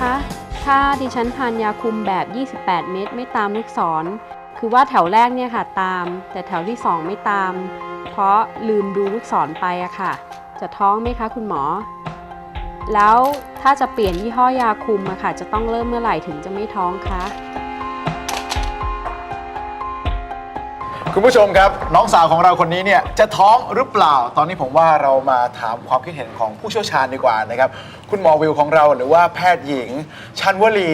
คะ ถ้าดิฉันทานยาคุมแบบ 28 เม็ดไม่ตามลูกศร คือว่าแถวแรกเนี่ยค่ะตาม แต่แถวที่ 2 ไม่ตาม เพราะลืมดูลูกศรไปอะค่ะ จะท้องไหมคะคุณหมอ แล้วถ้าจะเปลี่ยนยี่ห้อยาคุมอะค่ะ จะต้องเริ่มเมื่อไหร่ถึงจะไม่ท้องคะ คุณผู้ชมครับ น้องสาวของเราคนนี้เนี่ยจะท้องหรือเปล่า ตอนนี้ผมว่าเรามาถามความคิดเห็นของผู้เชี่ยวชาญดีกว่านะครับ คุณหมอวิวของเราหรือว่าแพทย์หญิง ชันวลี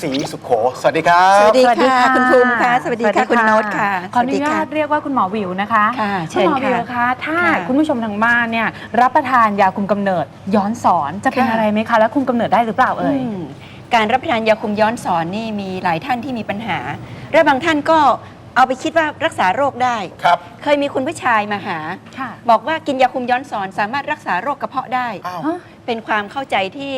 ศรีสุขโข สวัสดีครับ สวัสดีสวัสดีค่ะค่ะคุณภูมิค่ะสวัสดีค่ะคุณโน้ตค่ะขออนุสวัสดีญาค่ะตเรียกว่าคุณหมอวิวนะคะค่ะณเชิญหมอวิวค่ะคะถ้าค่ะคุณผู้ชมทางบ้านเนี่ยรับประทานยาคุมกำเนิดย้อนสอนจะเป็นค่ะอะไรไหมคะ และคุมกำเนิดได้หรือเปล่าเอ่ยอืมการรับประทานยาคุมย้อนสอนนี่มีหลายท่านที่มีปัญหาและบางท่านก็ เอาไปคิดว่ารักษาโรคได้ ครับ เคยมีคุณผู้ชายมาหา ค่ะ บอกว่ากินยาคุมย้อนสอนสามารถรักษาโรคกระเพาะได้ อ้าว ฮะ เป็นความเข้าใจที่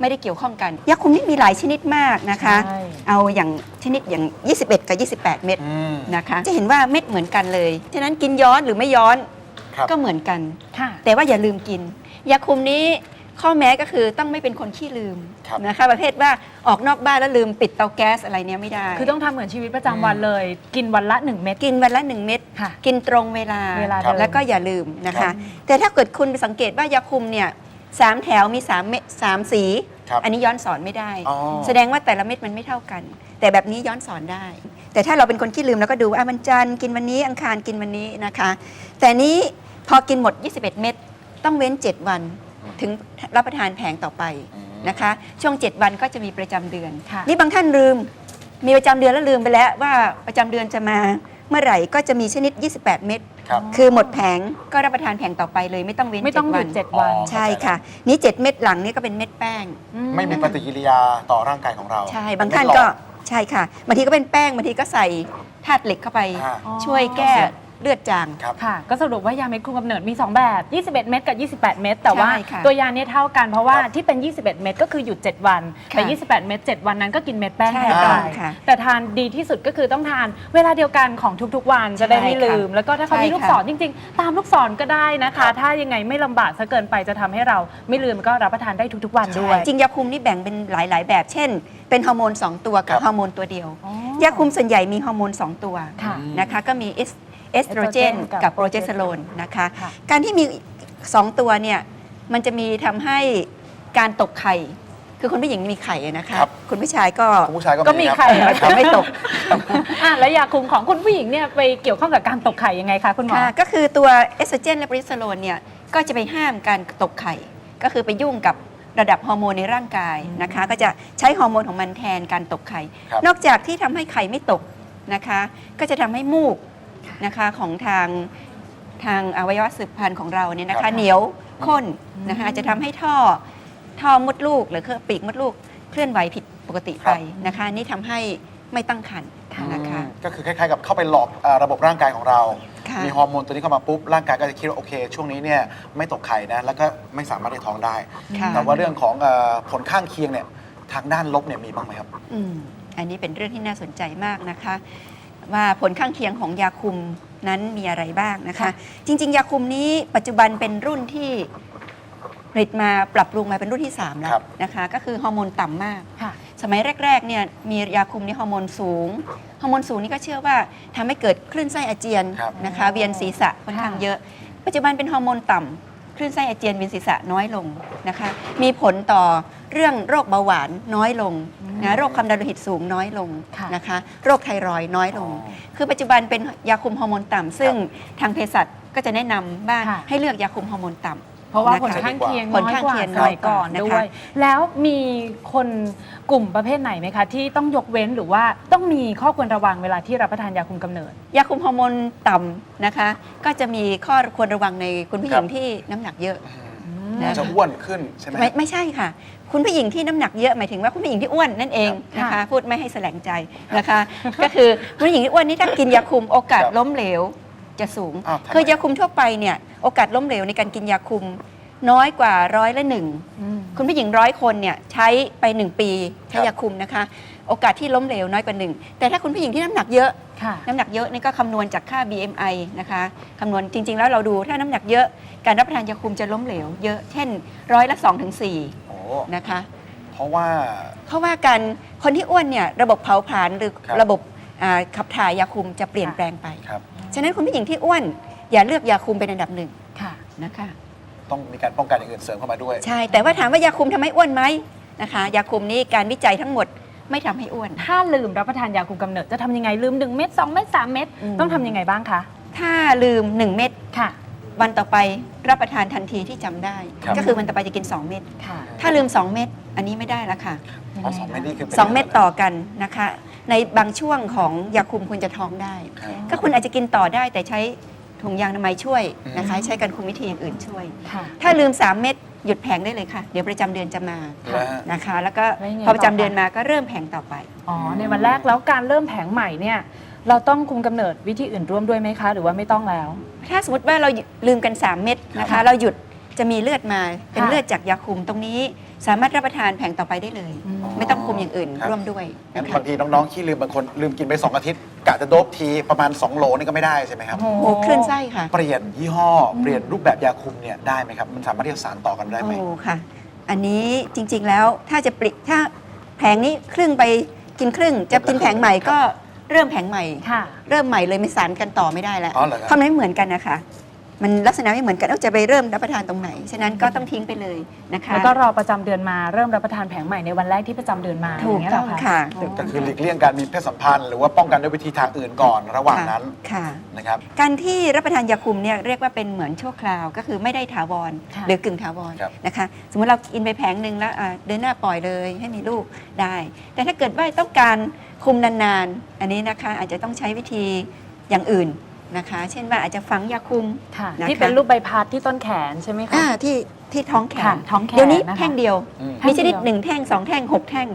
ไม่ได้เกี่ยวข้องกัน ยาคุมนี่มีหลายชนิดมากนะคะ ใช่ เอาอย่างชนิดอย่าง 21 กับ 28 เม็ดอืม นะคะ จะเห็นว่าเม็ดเหมือนกันเลย ฉะนั้นกินย้อนหรือไม่ย้อนครับ ก็เหมือนกัน ค่ะ แต่ว่าอย่าลืมกิน ยาคุมนี้ ข้อแม้ก็คือต้องไม่เป็นคนขี้ลืมครับนะคะประเภทว่าออกนอกบ้านแล้วลืมปิดเตาแก๊สอะไรเนี้ยไม่ได้ คือต้องทำเหมือนชีวิตประจำวันเลย กินวันละ 1 เม็ด กินวันละหนึ่งเม็ดค่ะกินตรงเวลาเวลาครับเดิม แล้วก็อย่าลืมนะครัคะ บแต่ถ้าเกิดคุณไปสังเกตว่ายาคุมเนี่ยสามแถวมีสามเม็ดสามสี ครับอันนี้ย้อนสอนไม่ได้ อ๋อ แสดงว่าแต่ละเม็ดมันไม่เท่ากัน แต่แบบนี้ย้อนสอนได้ แต่ถ้าเราเป็นคนขี้ลืมแล้วก็ดูว่าอะมันจันทร์กินวันนี้อังคารกินวันนี้นะคะ แต่นี้พอกินหมด 21 เม็ดต้องเว้น 7 วัน ถึงรับประทานแผงต่อไปอืมนะคะ ช่วง 7 วันก็จะมีประจำเดือนค่ะนี่บางท่านลืม มีประจำเดือนแล้วลืมไปแล้วว่าประจำเดือนจะมาเมื่อไหร่ก็จะมีชนิด 28 เม็ดครับคือหมดแผงก็รับประทานแผงต่อไปเลยไม่ต้องเว้นไม่ต้องหยุด7เจ็วันดวันอ๋อใช่ค่ะ นี่ 7 เม็ดหลังนี่ก็เป็นเม็ดแป้ง ไม่มีปฏิกิริยาต่อร่างกายของเรา ใช่ บางท่านก็ใช่ค่ะบางทีก็เป็นแป้งบางทีก็ใส่ธาตุเหล็กเข้าไปอ่าอ๋อช่วยแก้ เลือดจาง ครับ ค่ะ ก็สรุปว่ายาเม็ดคุมกำเนิดมี 2 แบบ 21 เม็ดกับ 28 เม็ดแต่ว่าใช่ค่ะตัวยาเนี่ยเท่ากันเพราะว่าครับที่เป็น 21 เม็ดก็คือหยุด 7 วันแต่ค่ะ28 เม็ด7 วันนั้นก็กินเม็ดแป้งใช่แทนต้ไปองค่ะ แต่ทานดีที่สุดก็คือต้องทานเวลาเดียวกันของทุกๆ วันจะได้ไม่ใช่ค่ะลืม แล้วก็ถ้าเขาใช่มีลูกค่ะศรจริง ๆ ตามลูกศรก็ได้นะคะถ้ายังไงไม่ลำบากซะเกินไปจะทำให้เราไม่ลืมก็รับประทานได้ทุกๆ วันด้วย จริงยาคุมนี่แบ่งเป็นหลาย ๆ แบบ เช่น เป็นฮอร์โมน 2 ตัวกับครับ ฮอร์โมนตัวเดียวอ๋อยาคุมส่วนใหญ่มีฮอร์โมน 2 ตัวค่ะ นะคะก็มีเอส เอสโตรเจนกับกับโปรเจสเตอโรนนะคะค่ะการที่มี 2 ตัวเนี่ยมันจะมีทำให้การตกไข่คือคุณผู้หญิงมีไข่อะนะคะครับคุณผู้ชายก็คุณผู้ชายก็ก็มีครับไข่จะไม่ตกอะแล้วยาคุมของคุณผู้หญิงเนี่ยไปเกี่ยวข้องกับการตกไข่ยังไงคะคุณหมอค่ะก็คือตัวเอสโตรเจนและโปรเจสเตอโรนเนี่ยก็จะไปห้ามการตกไข่ ก็คือไปยุ่งกับระดับฮอร์โมนในร่างกายนะคะ ก็จะใช้ฮอร์โมนของมันแทนการตกไข่ครับนอกจากที่ทำให้ไข่ไม่ตกนะคะ ก็จะทำให้มูก นะคะของทางทางอวัยวะสืบพันธุ์ของเราเนี่ยนะครัคะ บ เหนียวข้นนะคะอาจจะทำให้ท่อท่อมดลูก หรือเครื่องปีกมดลูกเคลื่อนไหวผิดปกติไปนะคะ นี่ทำให้ไม่ตั้งครรภ์นะคะอืมก็คือคล้ายๆกับเข้าไปหลอกเอ่อระบบร่างกายของเรา ค่ะ มีฮอร์โมนตัวนี้เข้ามาปุ๊บ ร่างกายก็จะคิดว่าโอเค ช่วงนี้เนี่ยไม่ตกไข่นะ แล้วก็ไม่สามารถได้ท้องได้ ค่ะ แต่ว่าเรื่องของเอ่อผลข้างเคียงเนี่ยทางด้านลบเนี่ยมีบ้างไหมครับ อืมอันนี้เป็นเรื่องที่น่าสนใจมากนะคะ ว่าผลข้างเคียงของยาคุมนั้นมีอะไรบ้างนะคะค่ะจริง ๆ ยาคุมนี้ปัจจุบันเป็นรุ่นที่ผลิตมาปรับปรุงมาเป็นรุ่นที่ 3 แล้ครัวบนะคะ ก็คือฮอร์โมนต่ำมากค่ะสมัยแรกๆเนี่ยมียาคุมนี่ฮอร์โมนสูง ฮอร์โมนสูงนี่ก็เชื่อว่าทำให้เกิดคลื่นไส้อาเจียนครับนะคะ เวียนศีรษะค่อนข้างค่ะเยอะ ปัจจุบันเป็นฮอร์โมนต่ำ คลื่นไส้อาเจียนเวียนศีรษะน้อยลงนะคะ มีผลต่อเรื่องโรคเบาหวานน้อยลงนะโรคความดันโลหิตสูงน้อยลงค่ะนะคะ โรคไทรอยด์น้อยลงอ๋อคือปัจจุบันเป็นยาคุมฮอร์โมนต่ำซึ่งทางเภสัชก็จะแนะนำบ้างค่ะให้เลือกยาคุมฮอร์โมนต่ำ เพราะว่านะคะผลข้างเคียงผลข้างเคียงน้อยกว่าสมัยก่อนน้อยกว่านะคะ ด้วย แล้วมีคนกลุ่มประเภทไหนไหมคะ ที่ต้องยกเว้นหรือว่าต้องมีข้อควรระวังเวลาที่รับประทานยาคุมกำเนิด ยาคุมฮอร์โมนต่ำนะคะ ก็จะมีข้อควรระวังในคุณผู้หญิงครับ ที่น้ำหนักเยอะมันนะ จะอ้วนขึ้นใช่ไหม ไม่ไม่ใช่ค่ะ คุณผู้หญิงที่น้ำหนักเยอะหมายถึงว่าคุณผู้หญิงที่อ้วนนั่นเองครับนะคะ ค่ะ พูดไม่ให้แสลงใจนะคะ ก็คือคุณผู้หญิงที่อ้วนนี่ถ้ากินยาคุมโอกาสครับ ล้มเหลว จะสูง อ้าวทำไม คือยาคุมทั่วไปเนี่ยโอกาสล้มเหลวในการกินยาคุมน้อยกว่าร้อยละหนึ่งคุณผู้หญิงร้อยคนเนี่ยใช้ไป 1 ปีใช้ครับ ยาคุมนะคะ โอกาสที่ล้มเหลวน้อยกว่าหนึ่งแต่ถ้าคุณผู้หญิงที่น้ำหนักเยอะ ค่ะ น้ำหนักเยอะนี่ก็คำนวณจากค่า BMI นะคะคำนวณจริง ๆ แล้วเราดูถ้าน้ำหนักเยอะการรับประทานยาคุมจะล้มเหลวเยอะเช่นร้อยละ2ถึงโอ้4นะคะพเพราะว่า เพราะว่าการคนที่อ้วนเนี่ยระบบเผาผลาญหรือครับ ระบบ อ่าขับถ่ายยาคุมจะเปลี่ยนค่ะแปลงไป ครับ ฉะนั้นคุณผู้หญิงที่อ้วนอย่าเลือกยาคุมเป็นอันดับหนึ่งค่ะ นะคะ ต้องมีการป้องกันอย่างอื่นเสริมเข้ามาด้วย ใช่ แต่ว่าถามว่ายาคุมทำให้อ้วนไหมนะคะ ยาคุมนี้การวิจัยทั้งหมดไม่ทำให้อ้วน ถ้าลืมรับประทานยาคุมกำเนิดจะทำยังไงลืม 1 เม็ด2เม็ด3เม็ดอืม ต้องทำยังไงบ้างคะถ้าลืม 1 เม็ดค่ะ วันต่อไปรับประทานทันทีที่จำได้ ครับ ก็คือวันต่อไปจะกิน 2 เม็ดค่ะถ้าลืม 2 เม็ดอันนี้ไม่ได้ละค่ะ อ๋อสองเม็ดนี่คือป็น สองเม็ดต่อกันนะคะ ในบางช่วงของยาคุมคุณจะท้องได้ครับก็คุณอาจจะกินต่อได้แต่ใช้ถุงยางอนามัยช่วยนะคะ ใช้การคุมวิธีอย่างอื่นช่วยค่ะถ้าลืม 3 เม็ดหยุดแผงได้เลยค่ะ เดี๋ยวประจำเดือนจะมาแล้วฮะนะคะ แล้วก็แล้วยังไงพอประจำต่อคะเดือนมาก็เริ่มแผงต่อไปอ๋อในวันแรกแล้วการเริ่มแผงใหม่เนี่ยเราต้องคุมกำเนิดวิธีอื่นร่วมด้วยไหมคะ หรือว่าไม่ต้องแล้ว ถ้าสมมติว่าเราลืมกัน 3 เม็ดนะครัคะบเราหยุด จะมีเลือดมาเป็นค่ะเลือดจากยาคุมตรงนี้ สามารถรับประทานแผงต่อไปได้เลยอืมไม่ต้องคุมอย่างอื่น ครับ ร่วมด้วยงั้นนะคะบางทีน้องๆขี้ลืมบางคนลืมกินไป 2 อาทิตย์กะจะโดบทีประมาณ 2โลนี่ก็ไม่ได้ใช่ไหมครับ โอ้โหโอ้คลื่นไส้ค่ะ เปลี่ยนยี่ห้อเปลี่ยนรูปแบบยาคุมเนี่ยได้ไหมครับ มันสามารถที่จะสานต่อกันได้ไหม โอ้ค่ะ อันนี้จริงๆแล้วถ้าจะปริถ้าแผงนี้ครึ่งไปกินครึ่ง จะกินแผงใหม่ก็เริ่มแผงใหม่ ค่ะ เริ่มใหม่เลยไม่สารกันต่อไม่ได้แล้วอ๋อเหรอครับ เพราะมันไม่เหมือนกันนะคะ มันลักษณะไม่เหมือนกันเอาจะไปเริ่มรับประทานตรงไหน ฉะนั้นก็ต้องทิ้งไปเลยนะคะแล้วก็รอประจำเดือนมาเริ่มรับประทานแผงใหม่ในวันแรกที่ประจำเดือนมาถูกย่าเยต้องเหรค่ะอ๋อก็คือหลีกเลี่ยงการมีเพศสัมพันธ์หรือว่าป้องกันด้วยวิธีทางอื่นก่อนระหว่างนั้นค่ะ นะครับ การที่รับประทานยาคุมเนี่ยเรียกว่าเป็นเหมือนชั่วคราว ก็คือไม่ได้ถาวรค่ะ หรือกึ่งถาวรครับ นะคะ สมมติเรากินไปแผงหนึ่งแล้วอ่าเดินหน้าปล่อยเลยให้มีลูกได้ แต่ถ้าเกิดว่าต้องการคุมนานๆ อันนี้นะคะอาจจะต้องใช้วิธีอย่างอื่น นะคะ เช่นว่าอาจจะฝังยาคุม ค่ะนะคะ ที่เป็นรูปใบพัดที่ต้นแขนใช่ไหมคะ อ่าที่ที่ท้องแขค่ะนท้องแขนเดี๋ยวนี้นะคะ แท่งเดียว อืม มีชนิดแท่งเดียวหนึ่งแท่งสองแท่งหกแท่ง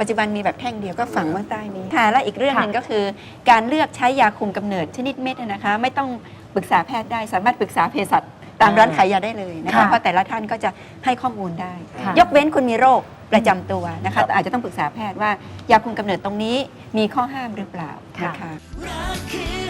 ปัจจุบันมีแบบแท่งเดียวก็ฝังไว้ใต้นี้ค่ะและอีกเรื่องหนึ่งก็คือ การเลือกใช้ยาคุมกำเนิดชนิดเม็ดนะคะ ไม่ต้องปรึกษาแพทย์ได้สามารถปรึกษาเภสัชตามร้านขายยาได้เลยนะคะค่ะเพราะแต่ละท่านก็จะให้ข้อมูลได้ ค่ะ ยกเว้นคุณมีโรคประจำตัวนะครัคะบ แต่อาจจะต้องปรึกษาแพทย์ว่ายาคุมกำเนิดตรงนี้มีข้อห้ามหรือเปล่าค่ะนะคะ รักคือ